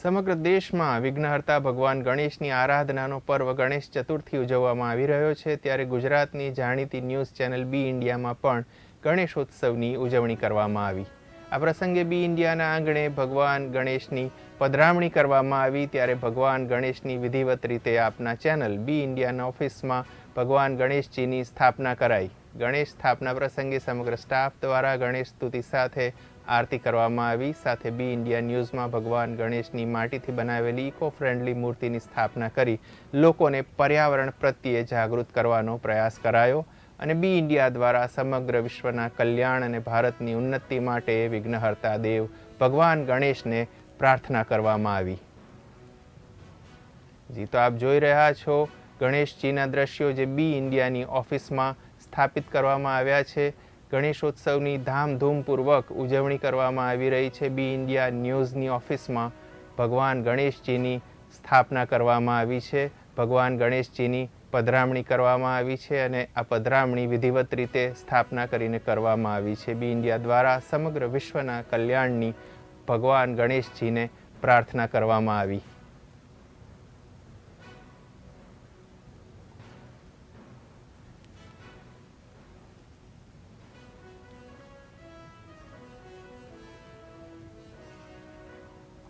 સમગ્ર દેશમાં વિઘ્નહર્તા ભગવાન ગણેશની આરાધનાનો પર્વ ગણેશ ચતુર્થી ઉજવવામાં આવી રહ્યો છે. ત્યારે ગુજરાતની જાણીતી ન્યૂઝ ચેનલ બી ઇન્ડિયામાં પણ ગણેશોત્સવની ઉજવણી કરવામાં આવી. આ પ્રસંગે બી ઇન્ડિયાના આંગણે ભગવાન ગણેશની પધરામણી કરવામાં આવી. ત્યારે ભગવાન ગણેશની વિધિવત રીતે આપના ચેનલ બી ઇન્ડિયાના ઓફિસમાં ભગવાન ગણેશજીની સ્થાપના કરાઈ. ગણેશ સ્થાપના પ્રસંગે સમગ્ર સ્ટાફ દ્વારા ગણેશ સ્તુતિ સાથે આરતી કરવામાં આવી. સાથે બી ઇન્ડિયા ન્યૂઝમાં ભગવાન ગણેશની માટીથી બનાવેલી ઇકો ફ્રેન્ડલી મૂર્તિની સ્થાપના કરી લોકોને પર્યાવરણ પ્રત્યે જાગૃત કરવાનો પ્રયાસ કરાયો અને બી ઇન્ડિયા દ્વારા સમગ્ર વિશ્વના કલ્યાણ અને ભારતની ઉન્નતિ માટે વિઘ્નહર્તા દેવ ભગવાન ગણેશને પ્રાર્થના કરવામાં આવી. જી, તો આપ જોઈ રહ્યા છો ગણેશજીના દ્રશ્યો જે બી ઇન્ડિયાની ઓફિસમાં સ્થાપિત કરવામાં આવ્યા છે. ગણેશોત્સવની ધામધૂમપૂર્વક ઉજવણી કરવામાં આવી રહી છે. બી ઇન્ડિયા ન્યૂઝની ઓફિસમાં ભગવાન ગણેશજીની સ્થાપના કરવામાં આવી છે. ભગવાન ગણેશજીની પધરામણી કરવામાં આવી છે અને આ પધરામણી વિધિવત રીતે સ્થાપના કરીને કરવામાં આવી છે. બી ઇન્ડિયા દ્વારા સમગ્ર વિશ્વના કલ્યાણની ભગવાન ગણેશજીને પ્રાર્થના કરવામાં આવી.